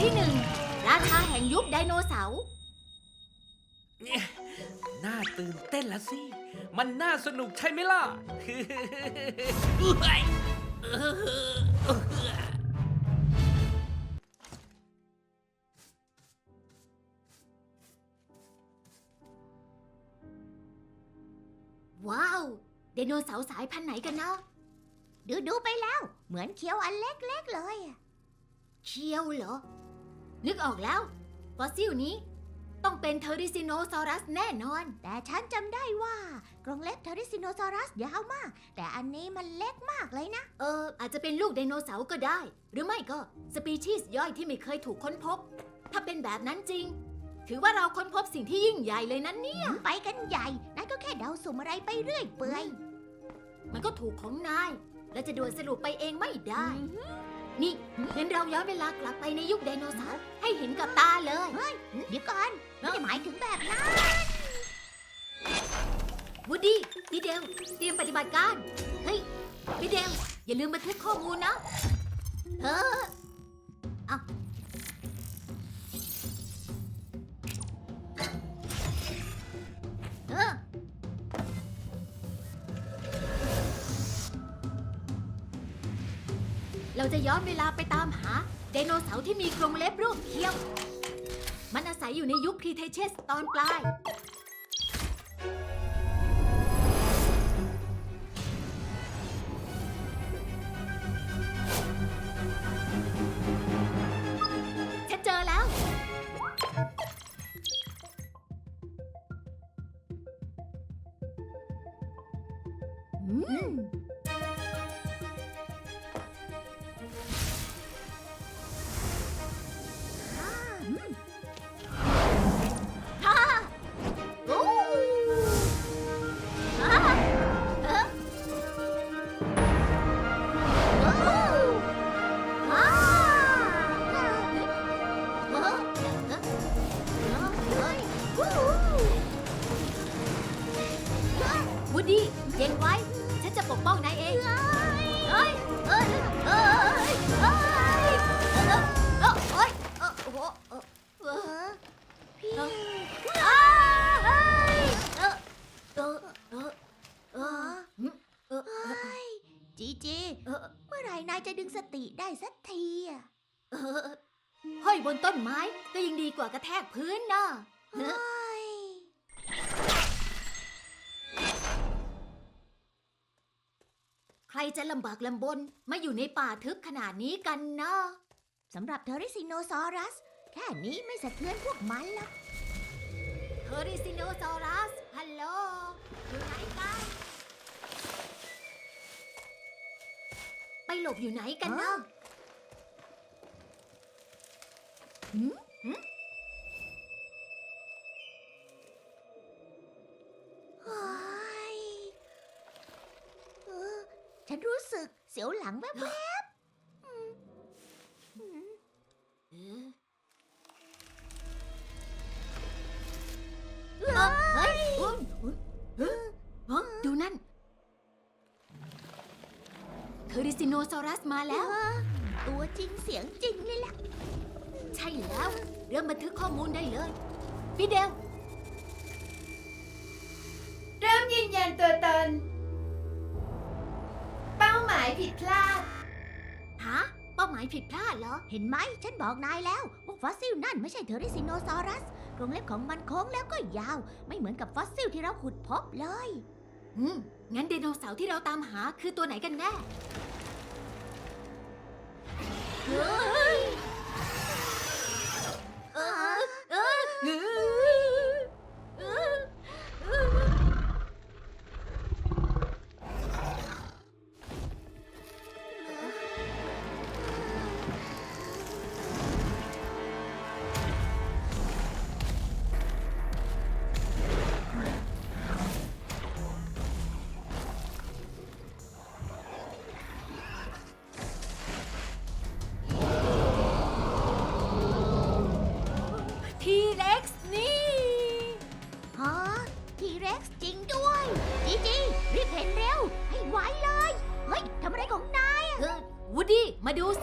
ตอนที่หนึ่งราชาแห่งยุคไดโนเสาร์เนี่ยน่าตื่นเต้นละสิ มันน่าสนุกใช่ไหมล่ะเฮ้ยเออว้าว ไดโนเสาร์สายพันธุ์ไหนกันเนาะดูดูๆไปแล้ว เหมือนเคี้ยวอันเล็กๆเลยอะเคียวเหรอ นึกออกแล้ว ฟอสซิลนี้ ต้องเป็นเทอริซิโนซอรัสแน่นอน แต่ฉันจำได้ว่ากรงเล็บเทอริซิโนซอรัสยาวมาก แต่อันนี้มันเล็กมากเลยนะ เออ อาจจะเป็นลูกไดโนเสาร์ก็ได้ หรือไม่ก็สปีชีส์ย่อยที่ไม่เคยถูกค้นพบ ถ้าเป็นแบบนั้นจริง ถือว่าเราค้นพบสิ่งที่ยิ่งใหญ่เลยนั้นเนี่ยไปกันใหญ่นายก็แค่เดาสุ่มอะไรไปเรื่อยเปื่อย มันก็ถูกของนาย และจะด่วนสรุปไปเองไม่ได้ นี่งั้นเราย้อนเวลากลับไปในยุคไดโนเสาร์ให้เห็นกับตาเลย เดี๋ยวก่อนไม่ได้หมายถึงแบบนั้นวูดดี้พี่เดลเตรียมปฏิบัติการ เฮ้ยพี่เดลอย่าลืมบันทึกข้อมูลนะ เออเอา ย้อนเวลาไปตามหา ไดโนเสาร์ที่มีโครงเล็บรูปเคี้ยว มันอาศัยอยู่ในยุคครีเทเชสตอนปลาย ฉันเจอแล้ว อืม ดึงสติได้สักทีอะเออห้อยบนต้นไม้ก็ยังดีกว่ากระแทกพื้นนะเฮ้ยใครจะลำบากลำบนมาอยู่ในป่าทึบขนาดนี้กันนะสำหรับเทอริซิโนซอรัส แค่นี้ไม่สะเทือนพวกมันหรอกเทอริซิโนซอรัสฮัลโหล บอยู่ไหนกันนะหืมหืมเฮ้ยเออฉันรู้สึกเสียวหลังแวบๆ ซิโนซอรัสมาแล้ว ตัวจริงเสียงจริงเลยล่ะใช่แล้ว เริ่มบันทึกข้อมูลได้เลยพี่เดลเริ่มยืนยันตัวตน เป้าหมายผิดพลาด ฮะเป้าหมายผิดพลาดเหรอ เห็นไหม ฉันบอกนายแล้วว่าฟอสซิลนั่นไม่ใช่เทอริซิโนซอรัสกรงเล็บของมันโค้งแล้วก็ยาว ไม่เหมือนกับฟอสซิลที่เราขุดพบเลย อืม งั้นไดโนเสาร์ที่เราตามหาคือตัวไหนกันแน่ เ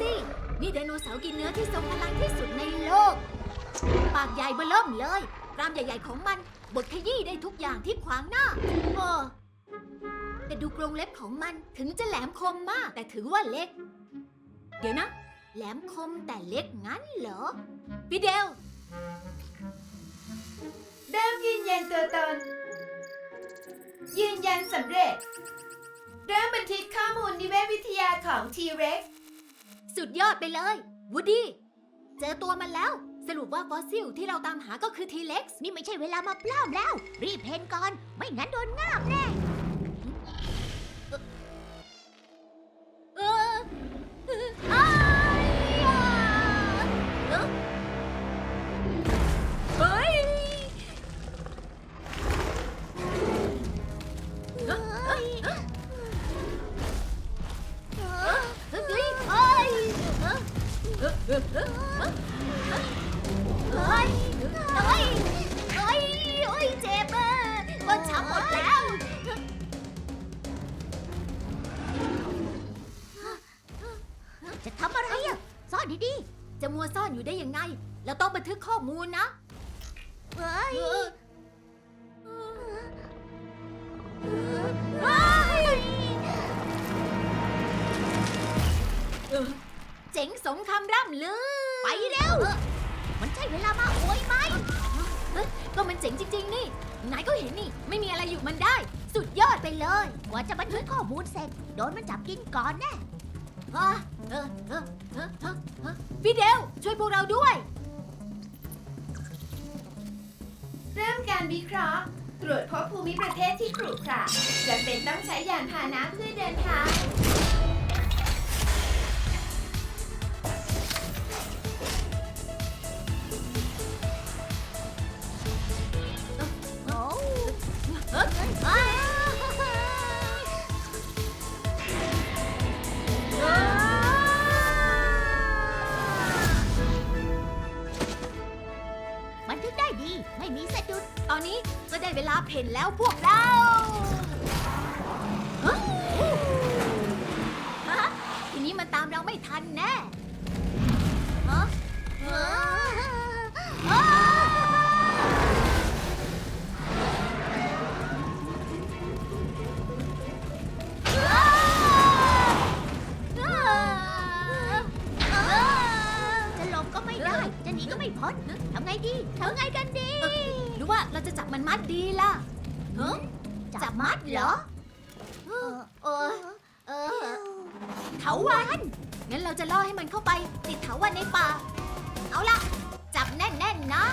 สิ นี่ไดโนเสาร์กินเนื้อที่ทรงพลังที่สุดในโลก ปากใหญ่เบ้อเริ่มเลยกรามใหญ่ ๆ ของมันบดขยี้ได้ทุกอย่างที่ขวางหน้าโอ้แต่ดูกรงเล็บของมันถึงจะแหลมคมมาก แต่ถือว่าเล็ก เดี๋ยวนะ แหลมคมแต่เล็กงั้นเหรอพี่เดลเริ่มยืนยันตัวตน ยืนยันสำเร็จ เริ่มบันทึกข้อมูลนิเวศวิทยาของ T-Rex สุดยอดไปเลยวูดดี้เจอตัวมันแล้ว สรุปว่าฟอสซิลที่เราตามหาก็คือทีเล็กซ์ นี่ไม่ใช่เวลามาปล้อมแล้ว รีบเพนก่อน ไม่งั้นโดนงาบแน่ ทึกข้อมูลนะ เฮ้ยเฮ้ยเจ๋งสมคำร่ำลือ ไปเร็ว มันใช่เวลามาโอยไหมเอ้ยก็มันเจ๋งจริง ๆ นี่ นายก็เห็นนี่ ไม่มีอะไรอยู่มันได้ สุดยอดไปเลยกว่าจะบันทึกข้อมูลเสร็จ โดนมันจับกินก่อนแน่อะเออเออเออเออเออพี่เดวช่วยพวกเราด้วย วิเคราะห์ ตรวจพบภูมิประเทศที่ขรุขระจำเป็นต้องใช้ยานพาหนะเพื่อเดินทาง เห็นแล้วพวกเรา วันในป่า เอาละจับแน่นๆนะ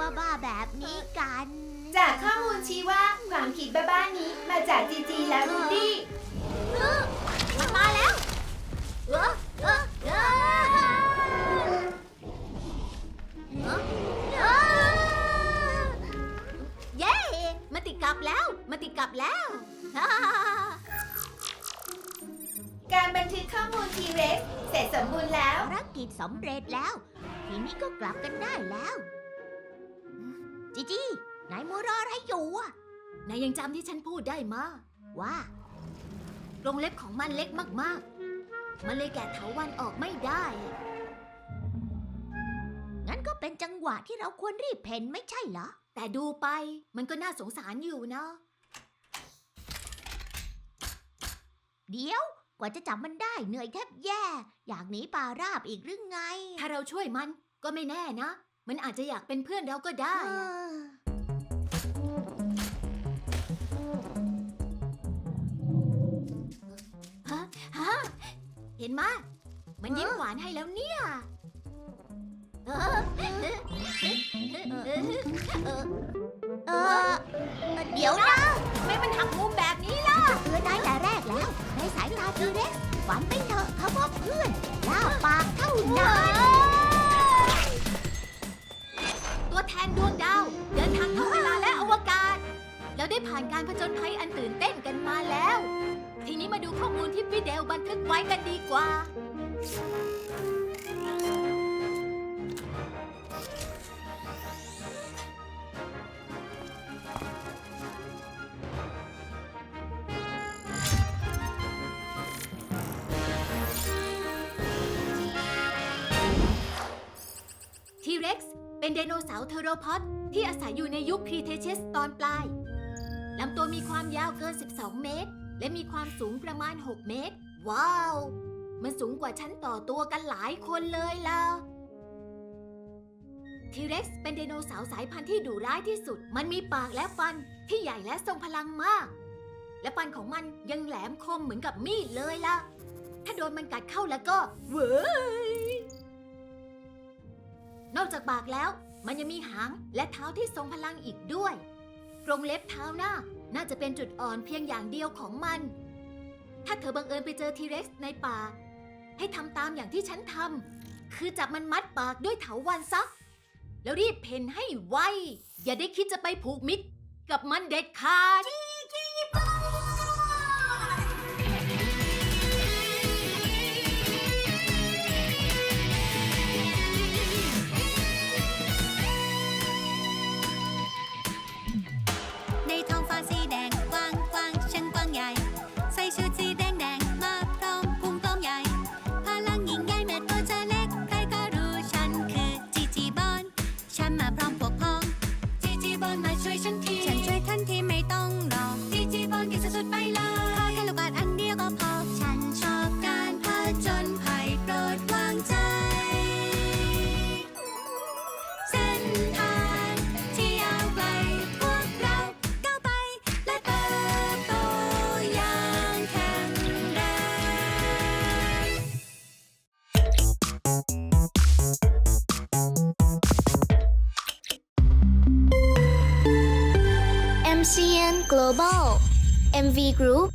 บ้าๆแบบนี้กัน จากข้อมูลชี้ว่าความคิดบ้าๆนี้มาจากจีจีและรูดี้เออมันมาแล้วเออเออเออเออเออเย้มันติดกลับแล้วมันติดกลับแล้วฮ่าฮ่าฮ่าการบันทึกข้อมูล T-Rex เสร็จสมบูรณ์แล้ว ภารกิจสำเร็จแล้ว ทีนี้ก็กลับกันได้แล้ว จีจีนายมัวรออะไรอยู่อะนายยังจำที่ฉันพูดได้มาว่า กรงเล็บของมันเล็กมากๆ มันเลยแกะเถาวันออกไม่ได้อะงั้นก็เป็นจังหวะที่เราควรรีบเพ่นไม่ใช่เหรอ แต่ดูไปมันก็น่าสงสารอยู่นะ เดี๋ยว กว่าจะจับมันได้เหนื่อยแทบแย่ อยากหนีป่าราบอีกหรือไง ถ้าเราช่วยมันก็ไม่แน่นะ มันอาจจะอยากเป็นเพื่อนเราก็ได้เอะ ฮะฮะเห็นมะมันยิ้มหวานให้แล้วเนี่ยเออเออเดี๋ยวนะทำไมมันหักมุมแบบนี้ล่ะ เตือนนายแต่แรกแล้ว ในสายตาทีเร็กฝันไปเถอะเขาว่าเพื่อนล่าปากเท่านั้น ทนดวงดาว เดินทางท่องเวลาและอวกาศ แล้วได้ผ่านการผจญภัยอันตื่นเต้นกันมาแล้ว ทีนี้มาดูข้อมูลที่พี่เดลบันทึกไว้กันดีกว่า ทีเร็กซ์ เป็นไดโนเสาร์เทโรพอดที่อาศัยอยู่ในยุคครีเทเชสตอนปลาย ลำตัวมีความยาวเกิน 12 เมตร และมีความสูงประมาณ 6 เมตร ว้าว มันสูงกว่าชั้นต่อตัวกันหลายคนเลยล่ะทีเร็กซ์เป็นไดโนเสาร์สายพันธุ์ที่ดุร้ายที่สุด มันมีปากและฟันที่ใหญ่และทรงพลังมาก และฟันของมันยังแหลมคมเหมือนกับมีดเลยล่ะ ถ้าโดนมันกัดเข้าแล้วก็เว้ย นอกจากปากแล้ว มันยังมีหางและเท้าที่ทรงพลังอีกด้วย กรงเล็บเท้าหน้าน่าจะเป็นจุดอ่อนเพียงอย่างเดียวของมัน ถ้าเธอบังเอิญไปเจอทีเร็กซ์ในป่า ให้ทำตามอย่างที่ฉันทำคือจับมันมัดปากด้วยเถาวันซักแล้วรีบเพ่นให้ไว อย่าได้คิดจะไปผูกมิตรกับมันเด็ดขาด มาพร้อม Global MV Group